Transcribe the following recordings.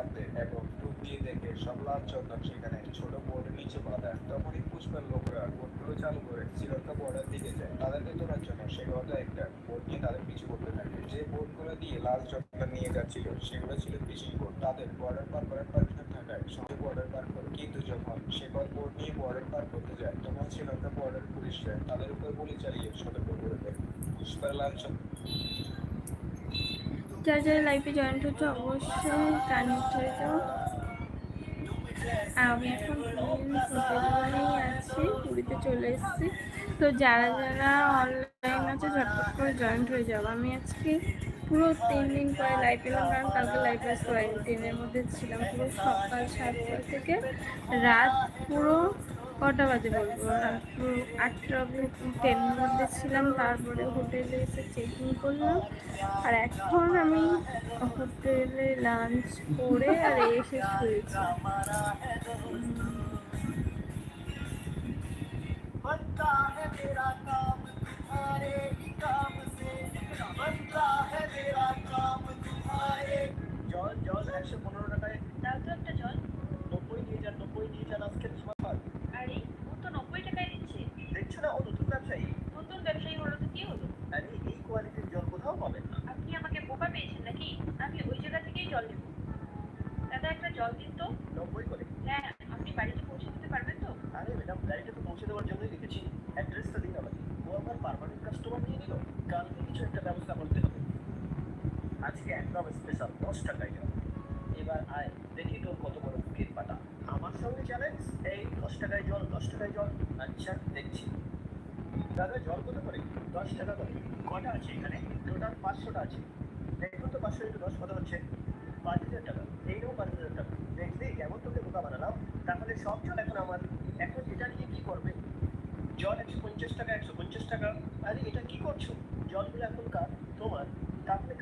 নামতে এবং ডুব দিয়ে দেখে সব লাল সেখানে ছোট বোর্ডের নিচে বাঁধা। তখনই পুষ্পের লোকরা বোটগুলো চালু করে শ্রীলঙ্কা বর্ডার দিকে যায়। তাদেরকে তোলার জন্য সে কথা একটা বোট নিয়ে তাদের পিছু করতে থাকে। যে বোটগুলো দিয়ে লাল চন্দন নিয়ে যাচ্ছিল, সেগুলো ছিল ফিশিং বোট তাদের বর্ডার পার করার পারমিশন থাকায় সঙ্গে বর্ডার পার করে। কিন্তু যখন শেকল বোট নিয়ে বর্ডার পার করতে যায়, তখন শ্রীলঙ্কা বর্ডার পুলিশরা তাদের উপর গুলি চালিয়ে সতর্ক করে দেয় পুষ্পের লাল যারা যারা লাইফে জয়েন্ট হচ্ছে অবশ্যই কানেক্ট হয়ে যাও আমি এখন আছি, পুরীতে চলে এসেছি। তো যারা যারা অনলাইন আছে, ঝটপট করে জয়েন্ট হয়ে যাব আমি আজকে পুরো তিন দিন পরে লাইভ এলাম, কারণ কালকে লাইভ আসতে ট্রেনের মধ্যে ছিলাম। পুরো সকাল সাতটা থেকে রাত পুরো কটা বাজে বলব? রাত্র আটটা টেন মধ্যে ছিলাম, তারপরে হোটেলে এসে চেকিং করলাম। আর এখন আমি হোটেলে লাঞ্চ করে আর এসে শুয়েছি। একশো দেওয়ার জন্যই লিখেছি অ্যাড্রেসটা দিন আমাকে। ও আমার পার্মানেন্ট কাস্টমার নিয়ে নিল। কালকে কিছু একটা ব্যবস্থা করতে হবে। আজকে একদম স্পেশাল দশ টাকায় জল এবার আয়, দেখি তোর কত বড় বুকের পাটা আমার সঙ্গে চ্যালেঞ্জ এই দশ টাকায় জল, দশ টাকায় জল। আচ্ছা দেখছি। দাদা, জল কত করে? দশ টাকা করে। কটা আছে এখানে? টোটাল পাঁচশোটা আছে। দেখুন তো পাঁচশো ইন্টু দশ কত হচ্ছে? পাঁচ হাজার টাকা। এইরকম পাঁচ হাজার টাকা। দেখলি কেমন তোকে বোকা বানালাম? তাহলে সব জল এখন আমার। এখন এটা নিয়ে কি করবে? জল একশো পঞ্চাশ টাকা, একশো পঞ্চাশ টাকা। আরে এটা কি করছ? জলগুলো এখনকার তোমার তাহলে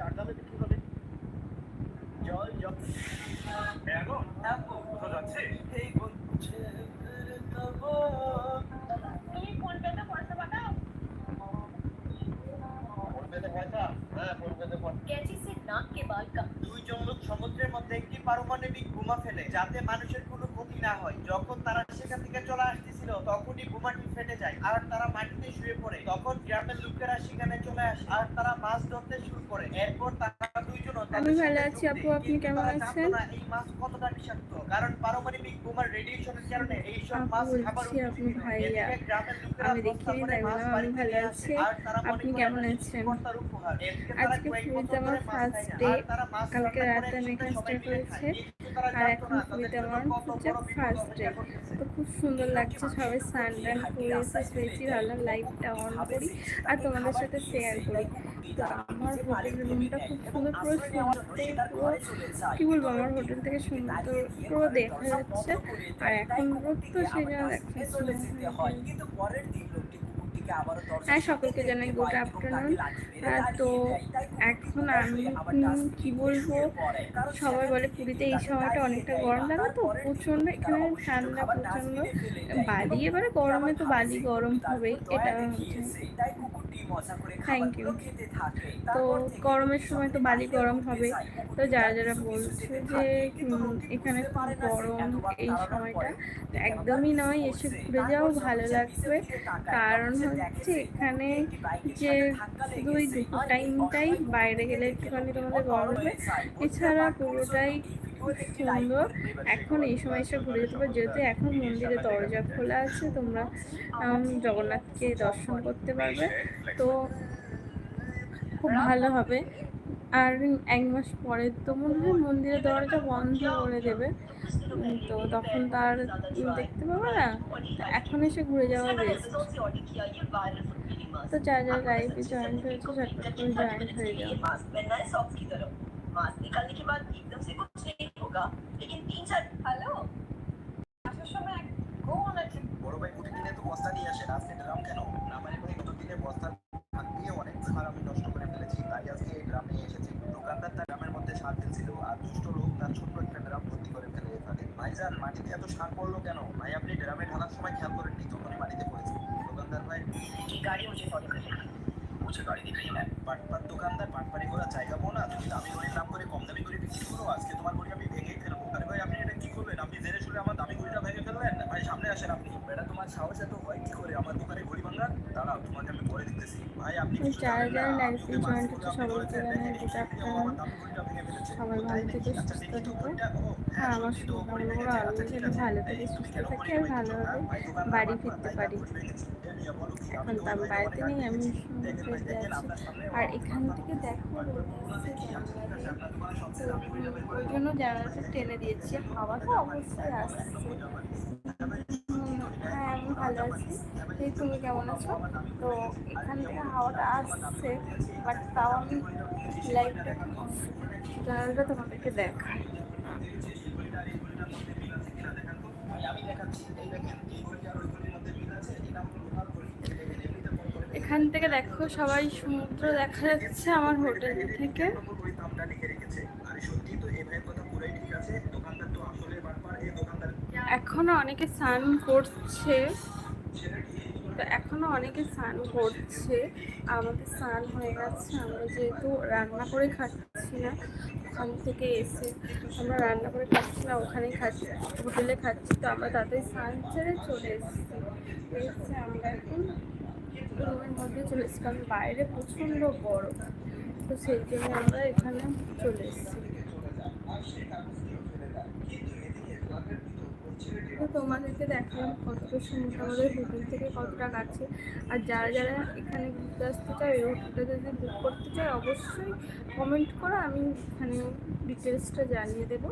পারমাণবিক বোমা ফেলে যাতে মানুষের কোনো ক্ষতি না হয়। যখন তারা সেখান থেকে চলে আসতেছিল তখনই বোমাটি ফেটে যায় আর তারা মাটিতে শুয়ে পড়ে। তখন গ্রামের লোকেরা সেখানে চলে আসে আর তারা মাছ ধরতে শুরু করে। এরপর তারা দুইজন আমি ভালো আছি আপু আপনি কেমন আছেন? এই মাছ কতটা বিষাক্ত কারণ পারমাণবিক বোমার রেডিয়েশনের কারণে এই সব মাছ খাবার আপনি ভাইয়া আমি দেখিনি তাই বললাম আমি ভালো আছি। আপনি কেমন আছেন? আজকে পুরীতে আমার ফার্স্ট ডে কালকে রাতে আমি এখানে স্টে করেছে। আর এখন পুরীতে আমার হচ্ছে ফার্স্ট ডে তো খুব সুন্দর লাগছে সবাই স্নান টান করে এসে শুয়েছি ভাবলাম অন করি আর তোমাদের সাথে শেয়ার করি। তো আমার হোটেলের রুমটা খুব সুন্দর, পুরো শুনতে পুরো কি বলব, আমার হোটেল থেকে সুন্দর পুরো দেখা যাচ্ছে। আর এখন তো সেই জন্য দেখা সকলকে জানাই গুড আফটারনুন তো এখন আমি কি বলব? সবাই বলে পুরীতে এই সময়টা অনেকটা গরম লাগে তো প্রচণ্ড এখানে ঠান্ডা প্রচণ্ড। বালি এবারে গরমে তো বালি গরম হবেই এটা থ্যাংক ইউ তো গরমের সময় তো বালি গরম হবে। তো যারা যারা বলছে যে এখানে খুব গরম এই সময়টা একদমই নয় এসে ঘুরে যাও ভালো লাগবে। কারণ হচ্ছে এখানে যে দুই দুপুর টাইমটাই বাইরে গেলে একটুখানি তোমাদের গরম হবে এছাড়া পুরোটাই সুন্দর। এখন এই সময় এসে ঘুরে যেতে পারো। যেহেতু এখন মন্দিরে দরজা খোলা আছে, তোমরা জগন্নাথকে দর্শন করতে পারবে। তো খুব ভালো হবে। আর এক মাস পরে তো মনে হয় মন্দিরের দরজা বন্ধ করে দেবে। তো তখন তার দেখতে পাবো না। এখন এসে ঘুরে যাওয়া বেস্ট তো যারা যারা লাইভে জয়েন্ট হয়েছে ঝটপট জয়েন্ট হয়ে যাও मास्क पहनना है सॉक्स की तरह मास्क निकालने के बाद एकदम से कुछ नहीं होगा लेकिन तीन चार हेलो আসার সময় কোন আছে বড় ভাই উঠে কিনে তো বস্তা নিয়ে আসেন আজকে ড্রাম কেন না মানে ভাই গত দিনে বস্তা থাকতেই অনেক সার আমি নষ্ট করে ফেলেছি তাই আজকে এই ড্রাম নিয়ে এসেছি দোকানদার তার ড্রামের মধ্যে সার দিচ্ছিল আর দুষ্ট লোক তার ছোট্ট একটা ড্রাম ভর্তি করে ফেলে থাকে ভাইজান মাটিতে এত সার পড়লো কেন ভাই আপনি ড্রামে ঢালার সময় খেয়াল করেননি তখনই মাটিতে পড়েছে দোকানদার ভাই कि गाड़ी मुझे फॉलो कर लेगी মুছে গাড়ি দিলেই না পাটপাট দোকানদার পাটপাড়ি করার জায়গা পাও না তুমি দামি করে নাম করে কম দামি করে বিক্রি করো আজকে দোকানে আসেন আপনি। বেটা তোমার সাহস এত হয় কি করে? আমার দোকানে ঘড়ি ভাঙা? দাঁড়াও তোমাকে আমি পরে দেখতেছি। ভাই আপনি চার্জার লাইফ জয়েন্ট হচ্ছে সবার জীবনে যেটা সবাই ভালো থেকে সুস্থ থাকে। হ্যাঁ আমার শুভকামনা আমিও যেন ভালো থেকে সুস্থ থাকি আর ভালোভাবে বাড়ি ফিরতে পারি। এখন তো আমি বাড়িতে নেই আমি ফিরতে আছি আর এখান থেকে দেখো ওই জন্য জানালাটা টেনে দিয়েছি হাওয়া তো অবশ্যই আসছে ভালো আছি। এই তুমি কেমন আছো? তো এখান থেকে হাওয়াটা আসছে বাট তাও আমি জানালাটা তোমাদেরকে দেখাই। এখান থেকে দেখো সবাই সমুদ্র দেখা যাচ্ছে আমার হোটেল থেকে। এখনও অনেকে স্নান করছে। তো এখনও অনেকে স্নান করছে। আমাদের স্নান হয়ে গেছে। আমরা যেহেতু রান্না করে খাচ্ছি না, ওখান থেকে এসে আমরা রান্না করে খাচ্ছি না ওখানেই খাচ্ছি, হোটেলে খাচ্ছি। তো আমরা তাড়াতাড়ি স্নান ছেড়ে চলে এসেছি। এসে আমরা এখন রুমের মধ্যে চলে এসেছি, কারণ বাইরে প্রচণ্ড বড় তো সেই জন্য আমরা এখানে চলে এসেছি। তো তোমাদেরকে দেখালাম কতটা সুন্দর আমাদের হোটেল থেকে কতটা কাছে। আর যারা যারা এখানে ঘুরতে আসতে চায়, এই হোটেলটা যদি বুক করতে চায়, অবশ্যই কমেন্ট করো, আমি এখানে ডিটেলসটা জানিয়ে দেবো।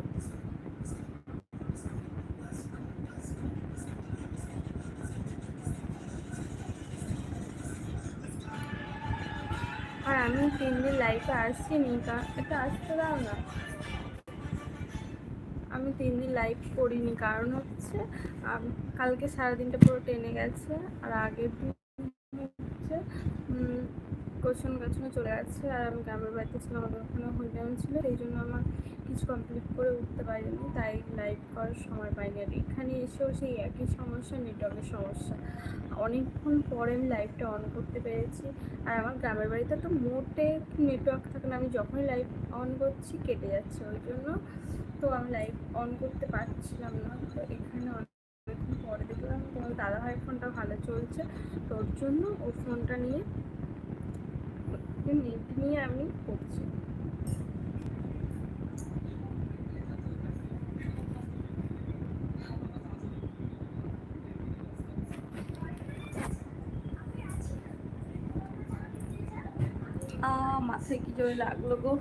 আর আমি তিন দিন লাইফে আসিনি কারণ এটা আসতে দাও না। আমি তিন দিন লাইভ করিনি। কারণ হচ্ছে কালকে সারাদিনটা পুরো টেনে গেছে, আর আগের দিন হচ্ছে কোশন গাছনে চলে গেছে, আর আমি গ্রামের বাড়িতে ছিলাম, আমাদের ওখানে হরিনাম ছিল এই জন্য আমার কিছু কমপ্লিট করে উঠতে পারিনি, তাই লাইভ করার সময় পাইনি। আর এখানে এসেও সেই একই সমস্যা নেটওয়ার্কের সমস্যা। অনেকক্ষণ পরে আমি লাইভটা অন করতে পেরেছি। আর আমার গ্রামের বাড়িতে তো মোটে নেটওয়ার্ক থাকে না, আমি যখনই লাইভ অন করছি, কেটে যাচ্ছে। ওই জন্য তো আমি লাইভ অন করতে পারছিলাম না। তো এখানে অনেকক্ষণ পরে দেখলাম তোমার দাদা ভাইয়ের ফোনটা ভালো চলছে। তো ওর জন্য ওর ফোনটা নিয়ে নেট নিয়ে আমি করছি। মাথায় কি জোরে লাগল গো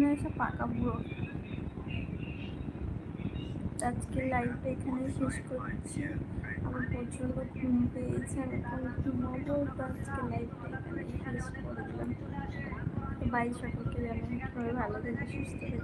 অন্য এসে পাকা বুড়ো। আজকে লাইভটা এখানে শেষ করছি। আমার প্রচণ্ড ঘুম পেয়েছে, আমি এখন ঘুমাবো, তো আজকে লাইভটা এখানে শেষ করে দিলাম। বাই সকলকে জানাই, সবাই ভালো থেকে, সুস্থ থেকে।